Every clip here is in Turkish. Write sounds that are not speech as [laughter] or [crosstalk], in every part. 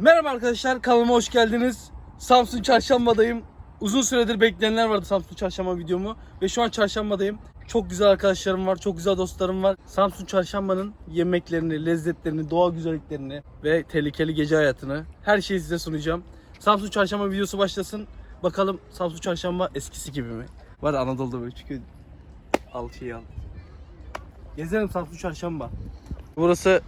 Merhaba arkadaşlar kanalıma hoş geldiniz. Samsun Çarşamba'dayım. Uzun süredir bekleyenler vardı Samsun Çarşamba videomu ve şu an Çarşamba'dayım. Çok güzel arkadaşlarım var, çok güzel dostlarım var. Samsun Çarşamba'nın yemeklerini, lezzetlerini, doğa güzelliklerini ve tehlikeli gece hayatını her şeyi size sunacağım. Samsun Çarşamba videosu başlasın. Bakalım Samsun Çarşamba eskisi gibi mi? Var Anadolu'da böyle çünkü al şeyi al. Gezelim Samsun Çarşamba. Burası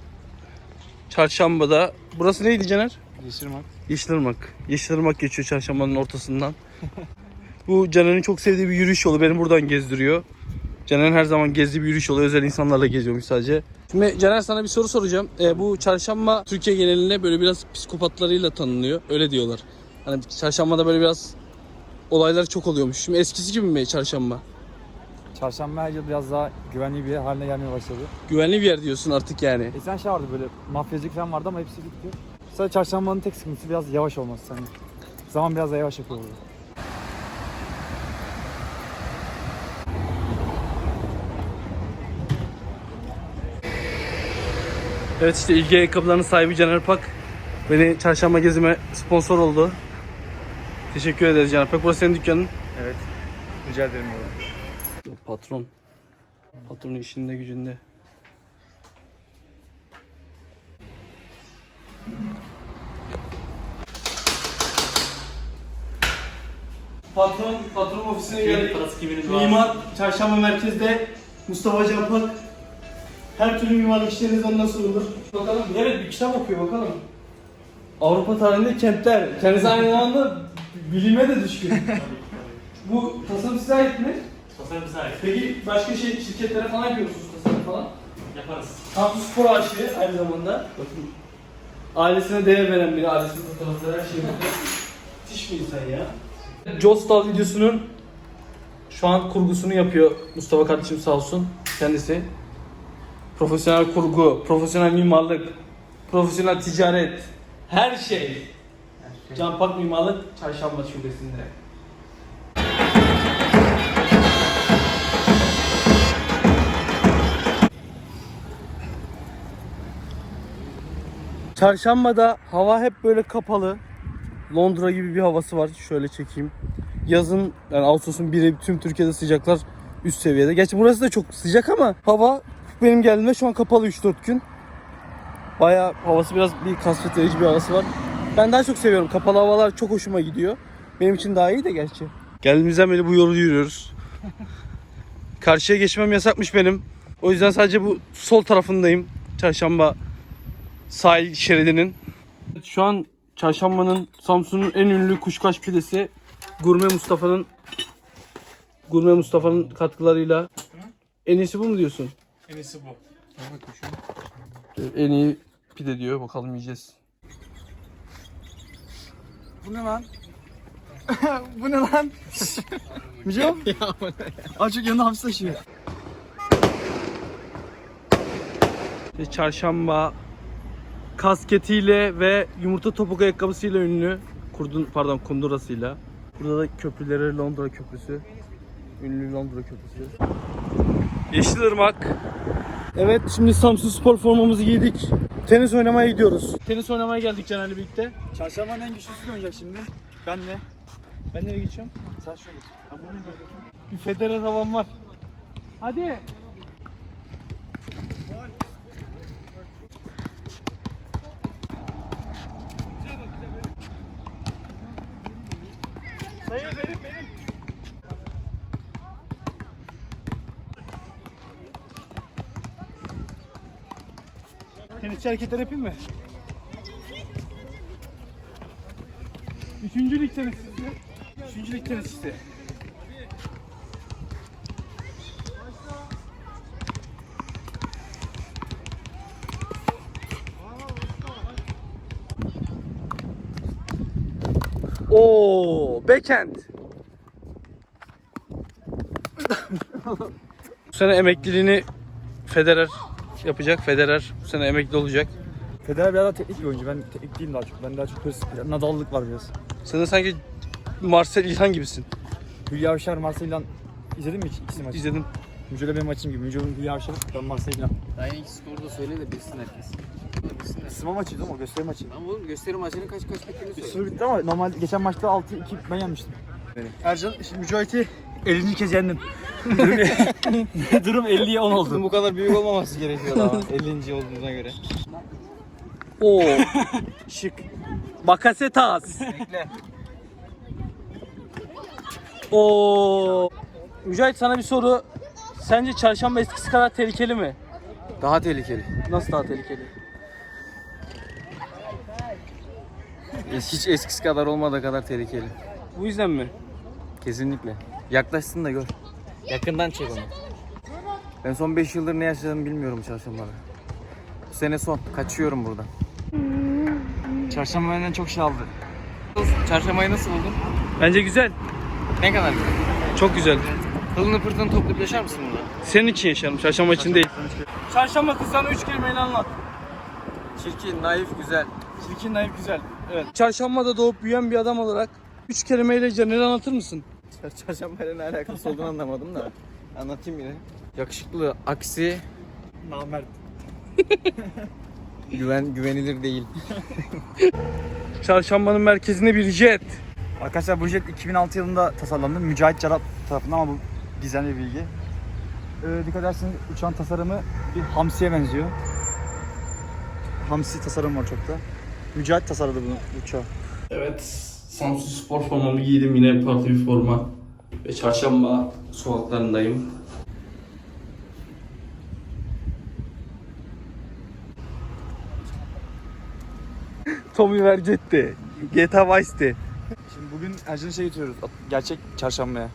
Çarşamba'da. Burası neydi Caner? Yeşilmak. Yeşilırmak. Yeşilırmak geçiyor çarşambanın ortasından. [laughs] Bu Caner'in çok sevdiği bir yürüyüş yolu. Beni buradan gezdiriyor. Caner'in her zaman gezdiği bir yürüyüş yolu. Özel insanlarla geziyormuş sadece. Şimdi Caner sana bir soru soracağım. Ee, bu çarşamba Türkiye genelinde böyle biraz psikopatlarıyla tanınıyor. Öyle diyorlar. Hani çarşambada böyle biraz olaylar çok oluyormuş. Şimdi eskisi gibi mi çarşamba? Çarşamba her yıl biraz daha güvenli bir yer haline gelmeye başladı. Güvenli bir yer diyorsun artık yani. Eskiden şey vardı böyle mafyacılık falan vardı ama hepsi gitti. Sadece çarşambanın tek sıkıntısı biraz yavaş olması hani. Zaman biraz daha yavaş yapıyor burada. Evet işte ilgi ayakkabılarının sahibi Caner Pak. Beni çarşamba gezime sponsor oldu. Teşekkür ederiz Caner Pak. Burası senin dükkanın. Evet. Rica ederim oğlum. Patron. Patronun işinde gücünde. Patron, patron ofisine geldik. Mimar Çarşamba Merkez'de Mustafa Canpak. Her türlü mimarlık işleriniz ondan sorulur. Bakalım, evet bir kitap okuyor bakalım. Avrupa tarihinde kentler. Kendisi aynı zamanda bilime de düşkün. [laughs] Bu tasarım size ait mi? Tasarım sahip. Peki başka şey şirketlere falan yapıyor musunuz tasarım falan? Yaparız. Samsun Spor aşığı aynı zamanda. Bakın. Ailesine değer veren biri, ailesinin fotoğrafları her şeyi bakıyor. Müthiş bir insan ya. Jostal videosunun şu an kurgusunu yapıyor Mustafa kardeşim sağ olsun kendisi. Profesyonel kurgu, profesyonel mimarlık, profesyonel ticaret, her şey. Canpak Mimarlık Çarşamba Şubesi'nde. Çarşambada hava hep böyle kapalı. Londra gibi bir havası var. Şöyle çekeyim. Yazın yani Ağustos'un biri tüm Türkiye'de sıcaklar üst seviyede. Gerçi burası da çok sıcak ama hava benim geldiğimde şu an kapalı 3-4 gün. Bayağı havası biraz bir kasvet verici bir havası var. Ben daha çok seviyorum. Kapalı havalar çok hoşuma gidiyor. Benim için daha iyi de gerçi. Geldiğimizden beri bu yolu yürüyoruz. Karşıya geçmem yasakmış benim. O yüzden sadece bu sol tarafındayım. Çarşamba sahil şeridinin. Şu an Çarşamba'nın Samsun'un en ünlü kuşkaş pidesi Gurme Mustafa'nın Gurme Mustafa'nın katkılarıyla en iyisi bu mu diyorsun? En iyisi bu. En iyi pide diyor. Bakalım yiyeceğiz. Bu ne lan? [laughs] Bu ne lan? [laughs] Mücem? Azıcık yanına hapis taşıyor. İşte Çarşamba kasketiyle ve yumurta topuk ayakkabısıyla ünlü. Kurdun pardon kundurasıyla. Burada da köprüleri Londra Köprüsü. Ünlü Londra Köprüsü. Yeşilırmak. Evet şimdi Samsun Spor formamızı giydik. Tenis oynamaya gidiyoruz. Tenis oynamaya geldik Caner'le birlikte. Çarşambanın en güçlüsü de oynayacak şimdi. Benle. Ben nereye geçiyorum? Sen şöyle. Bir Federer havam var. Hadi. Sayı benim benim. Tenisçi hareketler yapayım mı? Üçüncü lig tenisçisi. Üçüncü lig tenisçisi. Oo, backhand. bu sene emekliliğini Federer yapacak. Federer bu sene emekli olacak. Federer biraz daha teknik bir oyuncu. Ben teknik değilim daha çok. Ben daha çok hırs, nadallık var biraz. Sen de sanki Marcel İlhan gibisin. Hülya Avşar, Marseille'den izledin mi hiç ikisi maçı? İzledim. Mücadele benim maçım gibi. Mücadele Hülya Avşar, ben Marseille'den. Daha en iki skoru da söyle de bilsin herkes. Isınma maçıydı ama gösteri maçıydı. Lan oğlum gösteri maçının kaç kaç bittiğini söyle. Süre bitti ama normal geçen maçta 6-2 ben yenmiştim. Ercan şimdi Mücahit'i 50. kez yendim. [laughs] Durum 50'ye 10 oldu. Bu kadar büyük olmaması gerekiyor ama 50. olduğuna göre. Oo. Şık. Bakasetas. Bekle. Oo. Mücahit sana bir soru. Sence çarşamba eskisi kadar tehlikeli mi? Daha tehlikeli. Nasıl daha tehlikeli? Es- Hiç eskisi kadar olmadığı kadar tehlikeli. Bu yüzden mi? Kesinlikle. Yaklaşsın da gör. Yakından çek onu. Ben son 5 yıldır ne yaşadığımı bilmiyorum çarşambada. Bu sene son. Kaçıyorum buradan. Çarşamba benden çok şey aldı. Çarşambayı nasıl buldun? Bence güzel. Ne kadar güzel. Çok güzel. Hılını pırtını toplayıp yaşar mısın burada? Senin için yaşarım. Çarşamba için değil. Çarşamba kızlarına üç kelimeyle anlat. Çirkin, naif, güzel. Çirkin naif güzel. Evet. Çarşambada doğup büyüyen bir adam olarak üç kelimeyle Caner'i anlatır mısın? Çarşambayla ne alakası olduğunu anlamadım da. Anlatayım yine. Yakışıklı, aksi, Namert. [laughs] güven güvenilir değil. [laughs] Çarşambanın merkezinde bir jet. Arkadaşlar bu jet 2006 yılında tasarlandı. Mücahit Carat tarafından ama bu gizemli bir bilgi. Ee, dikkat ederseniz uçağın tasarımı bir hamsiye benziyor. Hamsi tasarım var çok da. Mücahit tasarladı bunu bu uçağı. Evet, Samsun spor formamı giydim yine farklı bir forma. Ve çarşamba sokaklarındayım. Tommy Vercetti, GTA Vice'ti. Şimdi bugün Ercan'ı şey getiriyoruz. Gerçek çarşambaya.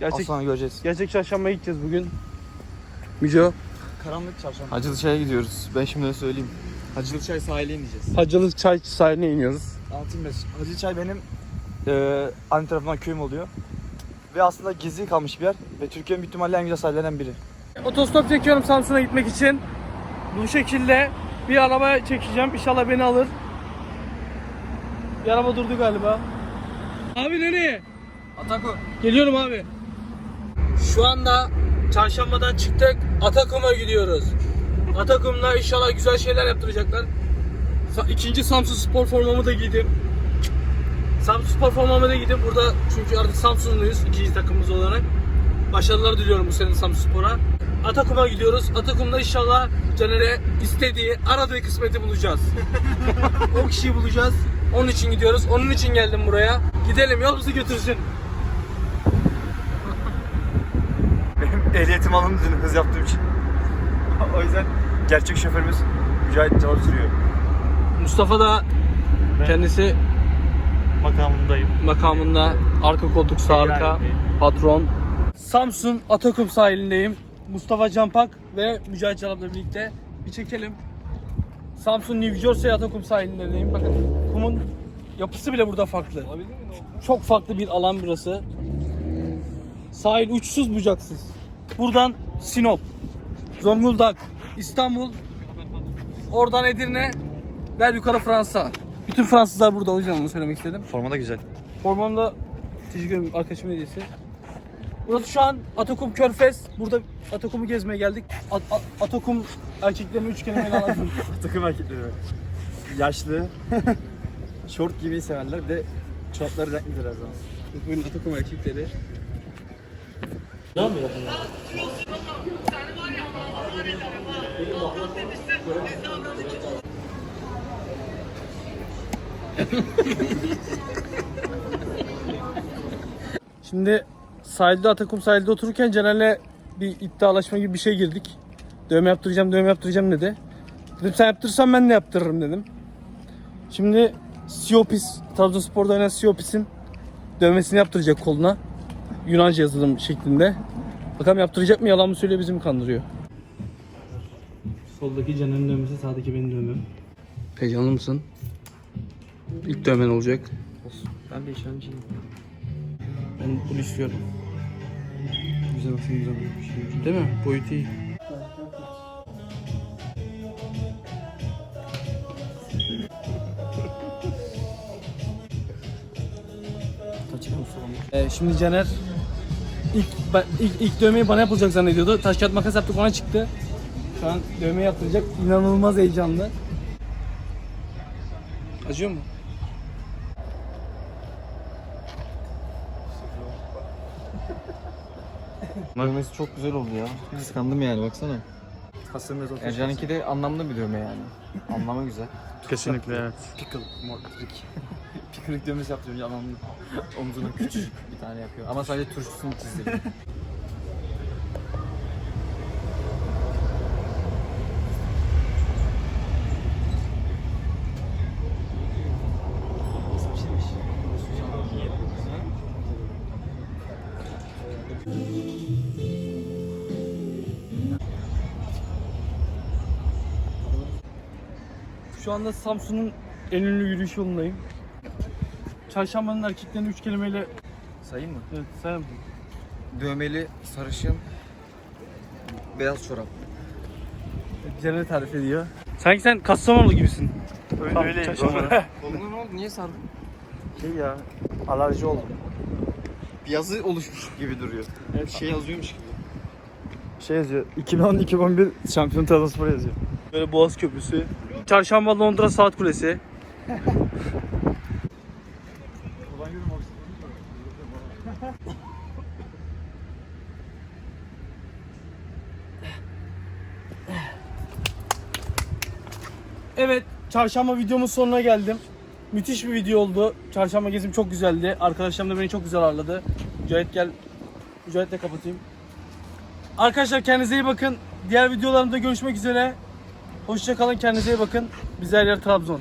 Gerçek, Az sonra göreceğiz. gerçek çarşambaya gideceğiz bugün. Müco. Karanlık çarşamba. Hacılı Çay'a gidiyoruz. Ben şimdi söyleyeyim. Hacılı Çay sahile ineceğiz. Hacılı Çay sahiline iniyoruz. Anlatayım ben. Hacı Çay benim e, anne tarafından köyüm oluyor. Ve aslında gizli kalmış bir yer. Ve Türkiye'nin büyük ihtimalle en güzel sahillerinden biri. Otostop çekiyorum Samsun'a gitmek için. Bu şekilde bir araba çekeceğim. İnşallah beni alır. Bir araba durdu galiba. Abi nereye? Ataku. Geliyorum abi. Şu anda çarşambadan çıktık. Atakum'a gidiyoruz. Atakum'da inşallah güzel şeyler yaptıracaklar. İkinci Samsun spor formamı da giydim. Samsun spor formamı da giydim. Burada çünkü artık Samsunluyuz ikinci takımımız olarak. Başarılar diliyorum bu sene Samsun Spor'a. Atakum'a gidiyoruz. Atakum'da inşallah Caner'e istediği, aradığı kısmeti bulacağız. [laughs] o kişiyi bulacağız. Onun için gidiyoruz. Onun için geldim buraya. Gidelim yol bizi götürsün. Benim ehliyetim alındı dün hız yaptığım için. o yüzden gerçek şoförümüz Mücahit Cavat sürüyor. Mustafa da kendisi Makamındayım. makamında arka koltuk sağ arka patron. Samsun Atakum sahilindeyim. Mustafa Canpak ve Mücahit Çalap'la birlikte bir çekelim. Samsun New Jersey Atakum sahilindeyim. Bakın kumun yapısı bile burada farklı. Çok farklı bir alan burası. Sahil uçsuz bucaksız. Buradan Sinop, Zonguldak, İstanbul, oradan Edirne, ver yukarı Fransa. Bütün Fransızlar burada o yüzden onu söylemek istedim. Forma da güzel. Formamda teşekkür ederim arkadaşımın hediyesi. Burası şu an Atakum Körfez. Burada Atakum'u gezmeye geldik. At- At- Atakum erkeklerini üç kelimeyle anladım. [laughs] Takım hareketleri. Yaşlı. [laughs] Şort giymeyi severler. Bir de çorapları renklidir her zaman. Bugün Atakum erkekleri. Şimdi sahilde Atakum sahilde otururken Caner'le bir iddialaşma gibi bir şey girdik. Dövme yaptıracağım, dövme yaptıracağım dedi. Dedim sen yaptırırsan ben de yaptırırım dedim. Şimdi Siopis, Trabzonspor'da oynayan Siopis'in dövmesini yaptıracak koluna. Yunanca yazılım şeklinde. Bakalım yaptıracak mı yalan mı söylüyor bizi mi kandırıyor? Soldaki Caner'in dövmesi sağdaki benim dövmem. Heyecanlı mısın? İlk dövmen olacak. Ben de işlemciyim. Ben bunu istiyorum. Güzel bakın güzel olmuş. Değil mi? Boyutu iyi. Ee, şimdi Caner ilk, ilk, ilk dövmeyi bana yapılacak zannediyordu. Taş kağıt makas yaptık ona çıktı. Şu an dövme yaptıracak. İnanılmaz heyecanlı. Acıyor mu? [laughs] Dövmesi çok güzel oldu ya. Kıskandım yani baksana. Kasım. Ercan'ınki de anlamlı bir dövme yani. Anlamı güzel. Kesinlikle evet. Pickle, mortrik. [laughs] Pickle'lik dövmesi yaptırıyor anlamlı. Omzuna küçücük bir tane yapıyor. Ama sadece turşusunu çizdi. [laughs] Şu anda Samsun'un en ünlü yürüyüş yolundayım. Çarşambanın erkeklerini üç kelimeyle Sayayım mı? evet, sen Dövmeli, sarışın, beyaz çorap. Ceren tarif ediyor. Sanki sen Kastamonu gibisin. Öyle Tam çarşamba. Koluna [laughs] ne oldu? Niye sardın? Şey ya. Alerji oldum. Bir yazı oluşmuş gibi duruyor. Evet. Bir şey yazıyormuş gibi. Şey yazıyor. 2010-2011 şampiyon Trabzonspor yazıyor. Böyle Boğaz Köprüsü. Çarşamba Londra Saat Kulesi. Evet, çarşamba videomun sonuna geldim. Müthiş bir video oldu. Çarşamba gezim çok güzeldi. Arkadaşlarım da beni çok güzel ağırladı. Mücahit gel. Mücahit'le kapatayım. Arkadaşlar kendinize iyi bakın. Diğer videolarımda görüşmek üzere. Hoşça kalın, kendinize iyi bakın. Biz her yer Trabzon.